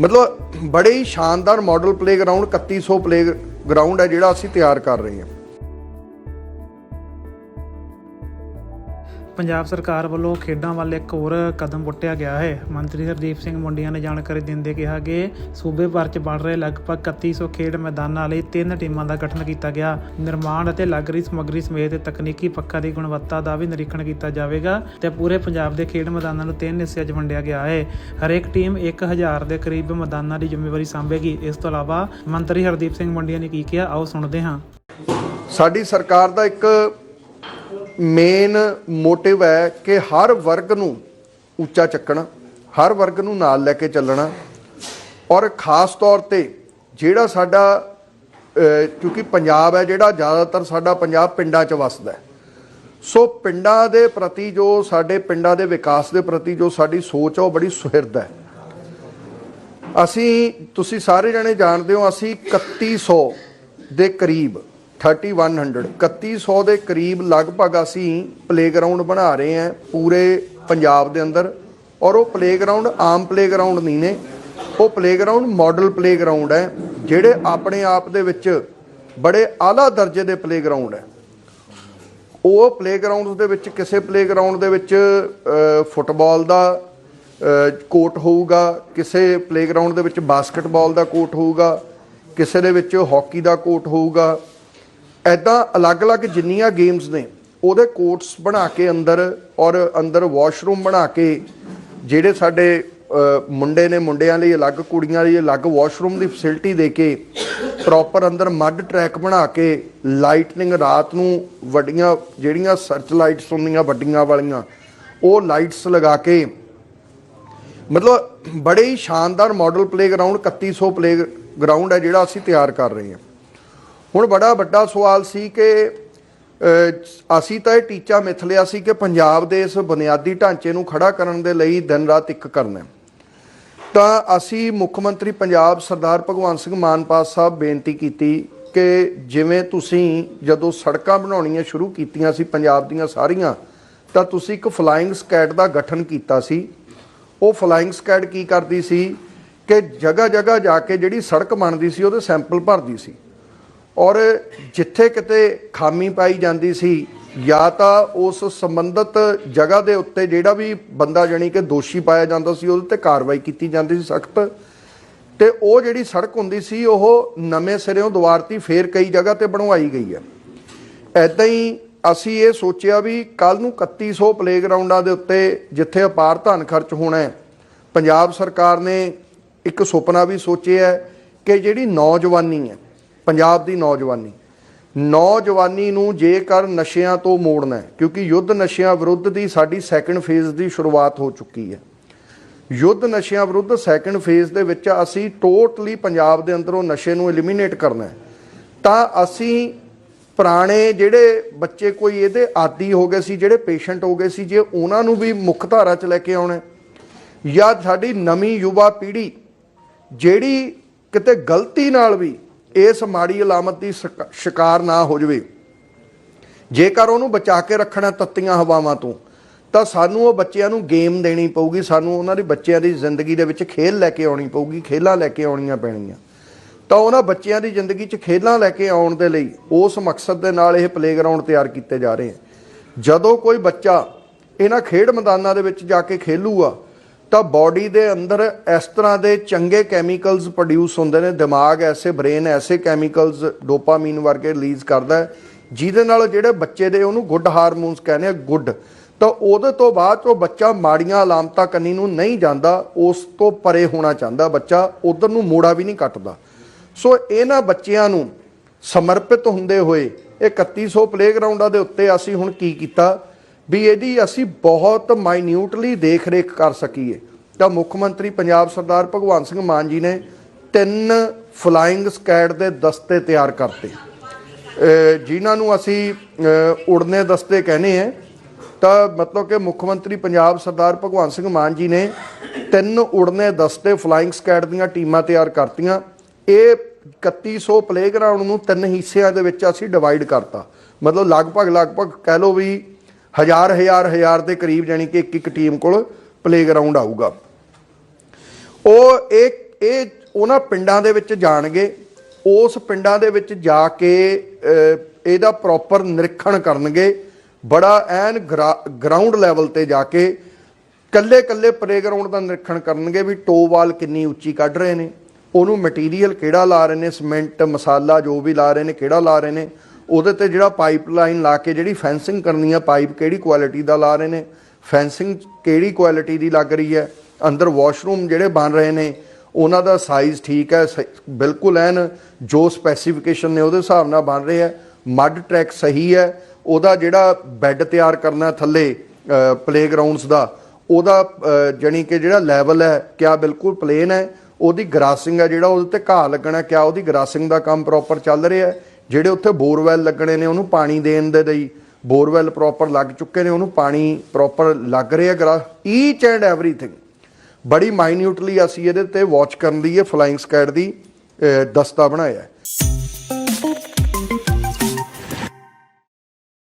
ਮਤਲਬ ਬੜੇ ਹੀ ਸ਼ਾਨਦਾਰ ਮਾਡਲ ਪਲੇਗਰਾਉਂਡ 3100 ਪਲੇਗਰਾਉਂਡ ਹੈ ਜਿਹੜਾ ਅਸੀਂ ਤਿਆਰ ਕਰ ਰਹੇ ਹਾਂ। ਪੰਜਾਬ ਸਰਕਾਰ ਵੱਲੋਂ ਖੇਡਾਂ ਵੱਲ ਇੱਕ ਹੋਰ ਕਦਮ ਪੁੱਟਿਆ ਗਿਆ ਹੈ। ਮੰਤਰੀ ਹਰਦੀਪ ਸਿੰਘ ਮੁੰਡੀਆਂ ਨੇ ਜਾਣਕਾਰੀ ਦਿੰਦੇ ਕਿਹਾ ਕਿ ਸੂਬੇ ਭਰ 'ਚ ਬਣ ਰਹੇ ਲਗਭਗ 3100 ਖੇਡ ਮੈਦਾਨਾਂ ਲਈ ਤਿੰਨ ਟੀਮਾਂ ਦਾ ਗਠਨ ਕੀਤਾ ਗਿਆ। ਨਿਰਮਾਣ ਅਤੇ ਲਾਗਰੀ ਸਮੱਗਰੀ ਸਮੇਤ ਤਕਨੀਕੀ ਪੱਖਾਂ ਦੀ ਗੁਣਵੱਤਾ ਦਾ ਵੀ ਨਿਰੀਖਣ ਕੀਤਾ ਜਾਵੇਗਾ ਤੇ ਪੂਰੇ ਪੰਜਾਬ ਦੇ ਖੇਡ ਮੈਦਾਨਾਂ ਨੂੰ ਤਿੰਨ ਹਿੱਸਿਆਂ 'ਚ ਵੰਡਿਆ ਗਿਆ ਹੈ। ਹਰੇਕ ਟੀਮ 1000 ਦੇ ਕਰੀਬ ਮੈਦਾਨਾਂ ਦੀ ਜ਼ਿੰਮੇਵਾਰੀ ਸੰਭੇਗੀ। ਇਸ ਤੋਂ ਇਲਾਵਾ ਮੰਤਰੀ ਹਰਦੀਪ ਸਿੰਘ ਮੁੰਡੀਆਂ ਨੇ ਕੀ ਕਿਹਾ, ਆਓ ਸੁਣਦੇ ਹਾਂ। ਸਾਡੀ ਸਰਕਾਰ ਦਾ ਇੱਕ ਮੇਨ ਮੋਟਿਵ ਹੈ ਕਿ ਹਰ ਵਰਗ ਨੂੰ ਉੱਚਾ ਚੱਕਣਾ, ਹਰ ਵਰਗ ਨੂੰ ਨਾਲ ਲੈ ਕੇ ਚੱਲਣਾ। ਔਰ ਖਾਸ ਤੌਰ ਤੇ ਜਿਹੜਾ ਸਾਡਾ ਕਿਉਂਕਿ ਪੰਜਾਬ ਹੈ ਜਿਹੜਾ ਜ਼ਿਆਦਾਤਰ ਸਾਡਾ ਪੰਜਾਬ ਪਿੰਡਾਂ 'ਚ ਵਸਦਾ ਹੈ। ਸੋ ਪਿੰਡਾਂ ਦੇ ਪ੍ਰਤੀ ਜੋ ਸਾਡੇ ਪਿੰਡਾਂ ਦੇ ਵਿਕਾਸ ਦੇ ਪ੍ਰਤੀ ਜੋ ਸਾਡੀ ਸੋਚ ਹੈ ਉਹ ਬੜੀ ਸੁਹਿਰਦ ਹੈ। ਅਸੀਂ, ਤੁਸੀਂ ਸਾਰੇ ਜਣੇ ਜਾਣਦੇ ਹੋ, ਅਸੀਂ 3100 ਦੇ ਕਰੀਬ 3100. 3100 ਦੇ ਕਰੀਬ ਲਗਭਗ ਅਸੀਂ ਪਲੇਗਰਾਉਂਡ ਬਣਾ ਰਹੇ ਹਾਂ ਪੂਰੇ ਪੰਜਾਬ ਦੇ ਅੰਦਰ ਔਰ ਉਹ ਪਲੇਗਰਾਉਂਡ ਆਮ ਪਲੇਗਰਾਉਂਡ ਨਹੀਂ ਨੇ। ਉਹ ਪਲੇਗਰਾਉਂਡ ਮਾਡਲ ਪਲੇਗਰਾਉਂਡ ਹੈ ਜਿਹੜੇ ਆਪਣੇ ਆਪ ਦੇ ਵਿੱਚ ਬੜੇ ਆਲਾ ਦਰਜੇ ਦੇ ਪਲੇਗਰਾਉਂਡ ਹੈ। ਉਹ ਪਲੇਗਰਾਉਂਡਸ ਦੇ ਵਿੱਚ ਕਿਸੇ ਪਲੇਗਰਾਉਂਡ ਦੇ ਵਿੱਚ ਫੁੱਟਬਾਲ ਦਾ ਅ, ਕੋਰਟ ਹੋਊਗਾ ਕਿਸੇ ਪਲੇਗਰਾਉਂਡ ਦੇ ਵਿੱਚ ਬਾਸਕਟਬਾਲ ਦਾ ਕੋਰਟ ਹੋਊਗਾ ਕਿਸੇ ਦੇ ਵਿੱਚ ਹਾਕੀ ਦਾ ਕੋਰਟ ਹੋਊਗਾ ਐਦਾਂ ਅਲੱਗ-ਅਲੱਗ ਜਿੰਨੀਆਂ ਗੇਮਸ ਨੇ, ਉਹਦੇ ਕੋਰਟਸ ਬਣਾ ਕੇ ਅੰਦਰ ਔਰ ਅੰਦਰ ਵਾਸ਼ਰੂਮ ਬਣਾ ਕੇ ਜਿਹੜੇ ਸਾਡੇ ਮੁੰਡੇ ਨੇ ਮੁੰਡਿਆਂ ਲਈ ਅਲੱਗ, ਕੁੜੀਆਂ ਲਈ ਅਲੱਗ ਵਾਸ਼ਰੂਮ ਦੀ ਫੈਸਿਲਿਟੀ ਦੇ ਕੇ ਪ੍ਰੋਪਰ ਅੰਦਰ ਮੱਡ ਟਰੈਕ ਬਣਾ ਕੇ ਲਾਈਟਨਿੰਗ ਰਾਤ ਨੂੰ ਵੱਡੀਆਂ ਜਿਹੜੀਆਂ ਸਰਚ ਲਾਈਟਸ ਹੁੰਦੀਆਂ, ਵੱਡੀਆਂ ਵਾਲੀਆਂ, ਉਹ ਲਾਈਟਸ ਲਗਾ ਕੇ ਮਤਲਬ ਬੜੇ ਹੀ ਸ਼ਾਨਦਾਰ ਮਾਡਲ ਪਲੇਗਰਾਉਂਡ 3100 ਪਲੇਗਰਾਉਂਡ ਹੈ ਜਿਹੜਾ ਅਸੀਂ ਤਿਆਰ ਕਰ ਰਹੇ ਹਾਂ। ਹੁਣ ਬੜਾ ਵੱਡਾ ਸਵਾਲ ਸੀ ਕਿ ਅਸੀਂ ਤਾਂ ਇਹ ਟੀਚਾ ਮਿੱਥ ਲਿਆ ਸੀ ਕਿ ਪੰਜਾਬ ਦੇ ਇਸ ਬੁਨਿਆਦੀ ਢਾਂਚੇ ਨੂੰ ਖੜਾ ਕਰਨ ਦੇ ਲਈ ਦਿਨ ਰਾਤ ਇੱਕ ਕਰਨਾ ਤਾਂ ਅਸੀਂ ਮੁੱਖ ਮੰਤਰੀ ਪੰਜਾਬ ਸਰਦਾਰ ਭਗਵੰਤ ਸਿੰਘ ਮਾਨਪਾਲ ਸਾਹਿਬ ਬੇਨਤੀ ਕੀਤੀ ਕਿ ਜਿਵੇਂ ਤੁਸੀਂ ਜਦੋਂ ਸੜਕਾਂ ਬਣਾਉਣੀਆਂ ਸ਼ੁਰੂ ਕੀਤੀਆਂ ਸੀ ਪੰਜਾਬ ਦੀਆਂ ਸਾਰੀਆਂ, ਤਾਂ ਤੁਸੀਂ ਇੱਕ ਫਲਾਈਂਗ ਸਕੈਡ ਦਾ ਗਠਨ ਕੀਤਾ ਸੀ। ਉਹ ਫਲਾਈਂਗ ਸਕੈਡ ਕੀ ਕਰਦੀ ਸੀ ਕਿ ਜਗ੍ਹਾ ਜਗ੍ਹਾ ਜਾ ਕੇ ਜਿਹੜੀ ਸੜਕ ਬਣਦੀ ਸੀ, ਉਹਦੇ ਸੈਂਪਲ ਭਰਦੀ ਸੀ। ਔਰ ਜਿੱਥੇ ਕਿਤੇ ਖਾਮੀ ਪਾਈ ਜਾਂਦੀ ਸੀ, ਜਾਂ ਤਾਂ ਉਸ ਸੰਬੰਧਿਤ ਜਗ੍ਹਾ ਦੇ ਉੱਤੇ ਜਿਹੜਾ ਵੀ ਬੰਦਾ ਜਾਣੀ ਕਿ ਦੋਸ਼ੀ ਪਾਇਆ ਜਾਂਦਾ ਸੀ, ਉਹਦੇ ਤੇ ਕਾਰਵਾਈ ਕੀਤੀ ਜਾਂਦੀ ਸੀ ਸਖਤ। ਤੇ ਉਹ ਜਿਹੜੀ ਸੜਕ ਹੁੰਦੀ ਸੀ, ਉਹ ਨਵੇਂ ਸਿਰਿਓਂ ਦੁਆਰਤੀ ਫੇਰ ਕਈ ਜਗ੍ਹਾ ਤੇ ਬਣਵਾਈ ਗਈ ਹੈ। ਐਦਾਂ ਹੀ ਅਸੀਂ ਇਹ ਸੋਚਿਆ ਵੀ ਕੱਲ ਨੂੰ 3100 ਪਲੇਗਰਾਉਂਡਾਂ ਦੇ ਉੱਤੇ ਜਿੱਥੇ ਅਪਾਰ ਧਨ ਖਰਚ ਹੋਣਾ ਹੈ, ਪੰਜਾਬ ਸਰਕਾਰ ਨੇ ਇੱਕ ਸੁਪਨਾ ਵੀ ਸੋਚਿਆ ਕਿ ਜਿਹੜੀ ਨੌਜਵਾਨੀ ਹੈ ਪੰਜਾਬ ਦੀ ਨੌਜਵਾਨੀ। ਨੌਜਵਾਨੀ ਨੂੰ ਜੇਕਰ ਨਸ਼ਿਆਂ ਤੋਂ ਮੋੜਨਾ ਹੈ, ਕਿਉਂਕਿ ਯੁੱਧ ਨਸ਼ਿਆਂ ਵਿਰੁੱਧ ਦੀ ਸਾਡੀ ਸੈਕੰਡ ਫੇਜ਼ ਦੀ ਸ਼ੁਰੂਆਤ ਹੋ ਚੁੱਕੀ ਹੈ। ਯੁੱਧ ਨਸ਼ਿਆਂ ਵਿਰੁੱਧ ਸੈਕੰਡ ਫੇਜ਼ ਦੇ ਵਿੱਚ ਅਸੀਂ ਟੋਟਲੀ ਪੰਜਾਬ ਦੇ ਅੰਦਰੋਂ ਨਸ਼ੇ ਨੂੰ ਐਲੀਮੀਨੇਟ ਕਰਨਾ ਹੈ। ਤਾਂ ਅਸੀਂ ਪੁਰਾਣੇ ਜਿਹੜੇ ਬੱਚੇ ਕੋਈ ਇਹਦੇ ਆਦੀ ਹੋ ਗਏ ਸੀ, ਜਿਹੜੇ ਪੇਸ਼ੈਂਟ ਹੋ ਗਏ ਸੀ, ਜੇ ਉਹਨਾਂ ਨੂੰ ਵੀ ਮੁੱਖ ਧਾਰਾ 'ਚ ਲੈ ਕੇ ਆਉਣਾ ਜਾਂ ਸਾਡੀ ਨਵੀਂ ਯੁਵਾ ਪੀੜ੍ਹੀ ਜਿਹੜੀ ਕਿਤੇ ਗਲਤੀ ਨਾਲ ਵੀ ਇਸ ਮਾੜੀ ਅਲਾਮਤ ਦੀ ਸ਼ਿਕ- ਸ਼ਿਕਾਰ ਨਾ ਹੋ ਜਾਵੇ। ਜੇਕਰ ਉਹਨੂੰ ਬਚਾ ਕੇ ਰੱਖਣਾ ਤੱਤੀਆਂ ਹਵਾਵਾਂ ਤੋਂ, ਤਾਂ ਸਾਨੂੰ ਉਹ ਬੱਚਿਆਂ ਨੂੰ ਗੇਮ ਦੇਣੀ ਪਊਗੀ, ਸਾਨੂੰ ਉਹਨਾਂ ਦੇ ਬੱਚਿਆਂ ਦੀ ਜ਼ਿੰਦਗੀ ਦੇ ਵਿੱਚ ਖੇਲ ਲੈ ਕੇ ਆਉਣੀ ਪਊਗੀ, ਖੇਲਾਂ ਲੈ ਕੇ ਆਉਣੀਆਂ ਪੈਣੀਆਂ। ਤਾਂ ਉਹਨਾਂ ਬੱਚਿਆਂ ਦੀ ਜ਼ਿੰਦਗੀ 'ਚ ਖੇਲਾਂ ਲੈ ਕੇ ਆਉਣ ਦੇ ਲਈ ਉਸ ਮਕਸਦ ਦੇ ਨਾਲ ਇਹ ਪਲੇਗਰਾਉਂਡ ਤਿਆਰ ਕੀਤੇ ਜਾ ਰਹੇ ਹਨ ਜਦੋਂ ਕੋਈ ਬੱਚਾ ਇਹਨਾਂ ਖੇਡ ਮੈਦਾਨਾਂ ਦੇ ਵਿੱਚ ਜਾ ਕੇ ਖੇਲੂਗਾ ਤਾਂ ਬਾਡੀ ਦੇ ਅੰਦਰ ਇਸ ਤਰ੍ਹਾਂ ਦੇ ਚੰਗੇ ਕੈਮੀਕਲਸ ਪ੍ਰੋਡਿਊਸ ਹੁੰਦੇ ਨੇ, ਦਿਮਾਗ ਐਸੇ ਬ੍ਰੇਨ ਐਸੇ ਕੈਮੀਕਲਸ ਡੋਪਾਮੀਨ ਵਰਗੇ ਰਿਲੀਜ਼ ਕਰਦਾ ਹੈ, ਜਿਹਦੇ ਨਾਲ ਜਿਹੜੇ ਬੱਚੇ ਦੇ ਉਹਨੂੰ ਗੁੱਡ ਹਾਰਮੋਨਸ ਕਹਿੰਦੇ ਆ ਗੁੱਡ ਤਾਂ ਉਹਦੇ ਤੋਂ ਬਾਅਦ 'ਚ ਉਹ ਬੱਚਾ ਮਾੜੀਆਂ ਅਲਾਮਤਾਂ ਕੰਨੀ ਨੂੰ ਨਹੀਂ ਜਾਂਦਾ, ਉਸ ਤੋਂ ਪਰੇ ਹੋਣਾ ਚਾਹੁੰਦਾ ਬੱਚਾ, ਉਧਰ ਨੂੰ ਮੋੜਾ ਵੀ ਨਹੀਂ ਕੱਟਦਾ। ਸੋ ਇਹਨਾਂ ਬੱਚਿਆਂ ਨੂੰ ਸਮਰਪਿਤ ਹੁੰਦੇ ਹੋਏ ਇਹ 3100 ਪਲੇਗਰਾਉਂਡਾਂ ਦੇ ਉੱਤੇ ਅਸੀਂ ਹੁਣ ਕੀ ਕੀਤਾ, ਵੀ ਇਹਦੀ ਅਸੀਂ ਬਹੁਤ ਮਾਈਨਿਊਟਲੀ ਦੇਖ-ਰੇਖ ਕਰ ਸਕੀਏ। ਤਾਂ ਮੁੱਖ ਮੰਤਰੀ ਪੰਜਾਬ ਸਰਦਾਰ ਭਗਵੰਤ ਸਿੰਘ ਮਾਨ ਜੀ ਨੇ ਤਿੰਨ ਫਲਾਈਂਗ ਸਕੈਡ ਦੇ ਦਸਤੇ ਤਿਆਰ ਕਰਤੇ। ਜਿਨ੍ਹਾਂ ਨੂੰ ਅਸੀਂ ਉੜਨੇ ਦਸਤੇ ਕਹਿੰਦੇ ਆ ਤਾਂ ਮਤਲਬ ਕਿ ਮੁੱਖ ਮੰਤਰੀ ਪੰਜਾਬ ਸਰਦਾਰ ਭਗਵੰਤ ਸਿੰਘ ਮਾਨ ਜੀ ਨੇ ਤਿੰਨ ਉੜਨੇ ਦਸਤੇ ਫਲਾਈਂਗ ਸਕੈਡ ਦੀਆਂ ਟੀਮਾਂ ਤਿਆਰ ਕਰਤੀਆਂ। ਇਹ 3100 ਪਲੇਗਰਾਉਂਡ ਨੂੰ ਤਿੰਨ ਹਿੱਸਿਆਂ ਦੇ ਵਿੱਚ ਅਸੀਂ ਡਿਵਾਈਡ ਕਰਤਾ। ਮਤਲਬ ਲਗਭਗ ਲਗਭਗ ਕਹਿ ਲਓ ਵੀ ਹਜ਼ਾਰ ਹਜ਼ਾਰ ਹਜ਼ਾਰ ਦੇ ਕਰੀਬ ਜਾਨੀ ਕਿ ਇੱਕ ਇੱਕ ਟੀਮ ਕੋਲ ਪਲੇਗਰਾਉਂਡ ਆਊਗਾ। ਉਹ ਇਹ ਇਹ ਉਹਨਾਂ ਪਿੰਡਾਂ ਦੇ ਵਿੱਚ ਜਾਣਗੇ, ਉਸ ਪਿੰਡਾਂ ਦੇ ਵਿੱਚ ਜਾ ਕੇ ਇਹਦਾ ਪ੍ਰੋਪਰ ਨਿਰੀਖਣ ਕਰਨਗੇ, ਬੜਾ ਐਨ ਗਰਾਊਂਡ ਲੈਵਲ ਤੇ ਜਾ ਕੇ ਕੱਲੇ ਕੱਲੇ ਪਲੇਗਰਾਉਂਡ ਦਾ ਨਿਰੀਖਣ ਕਰਨਗੇ ਵੀ ਟੋਵਾਲ ਕਿੰਨੀ ਉੱਚੀ ਕੱਢ ਰਹੇ ਨੇ, ਉਹਨੂੰ ਮਟੀਰੀਅਲ ਕਿਹੜਾ ਲਾ ਰਹੇ ਨੇ ਸਿਮੈਂਟ ਮਸਾਲਾ ਜੋ ਵੀ ਲਾ ਰਹੇ ਨੇ, ਕਿਹੜਾ ਲਾ ਰਹੇ ਨੇ, ਉਹਦੇ ਤੇ ਜਿਹੜਾ ਪਾਈਪਲਾਈਨ ਲਾ ਕੇ ਜਿਹੜੀ ਫੈਂਸਿੰਗ ਕਰਨੀ ਆ ਪਾਈਪ ਕਿਹੜੀ ਕੁਆਲਿਟੀ ਦਾ ਲਾ ਰਹੇ ਨੇ ਫੈਂਸਿੰਗ ਕਿਹੜੀ ਕੁਆਲਿਟੀ ਦੀ ਲੱਗ ਰਹੀ ਹੈ ਅੰਦਰ ਵਾਸ਼ਰੂਮ ਜਿਹੜੇ ਬਣ ਰਹੇ ਨੇ ਉਹਨਾਂ ਦਾ ਸਾਈਜ਼ ਠੀਕ ਹੈ ਸ- ਬਿਲਕੁਲ ਐਨ ਜੋ ਸਪੈਸੀਫਿਕੇਸ਼ਨ ਨੇ ਉਹਦੇ ਹਿਸਾਬ ਨਾਲ ਬਣ ਰਹੇ ਹੈ। ਮੱਡ ਟਰੈਕ ਸਹੀ ਹੈ ਉਹਦਾ ਜਿਹੜਾ ਬੈੱਡ ਤਿਆਰ ਕਰਨਾ ਥੱਲੇ ਪਲੇਗਰਾਉਂਡਸ ਦਾ ਉਹਦਾ ਅ, ਜਾਣੀ ਕਿ ਜਿਹੜਾ ਲੈਵਲ ਹੈ ਕਿਆ ਬਿਲਕੁਲ ਪਲੇਨ ਹੈ ਉਹਦੀ ਗਰਾਸਿੰਗ ਹੈ ਜਿਹੜਾ ਉਹਦੇ ਤੇ ਘਾਹ ਲੱਗਣਾ ਕਿਆ ਉਹਦੀ ਗਰਾਸਿੰਗ ਦਾ ਕੰਮ ਪ੍ਰੋਪਰ ਚੱਲ ਰਿਹਾ ਹੈ। ਜਿਹੜੇ ਉੱਥੇ ਬੋਰਵੈਲ ਲੱਗਣੇ ਨੇ ਉਹਨੂੰ ਪਾਣੀ ਦੇਣ ਦੇ ਲਈ ਬੋਰਵੈਲ ਪ੍ਰੋਪਰ ਲੱਗ ਚੁੱਕੇ ਨੇ ਉਹਨੂੰ ਪਾਣੀ ਪ੍ਰੋਪਰ ਲੱਗ ਰਿਹਾ ਗਰਾ ਈਚ ਐਂਡ ਐਵਰੀਥਿੰਗ ਬੜੀ ਮਾਈਨਿਊਟਲੀ ਅਸੀਂ ਇਹਦੇ ਤੇ ਵਾਚ ਕਰਨ ਲਈ ਇਹ ਫਲਾਈਂਗ ਸਕੈਡ ਦੀ ਦਸਤਾ ਬਣਾਇਆ ਹੈ।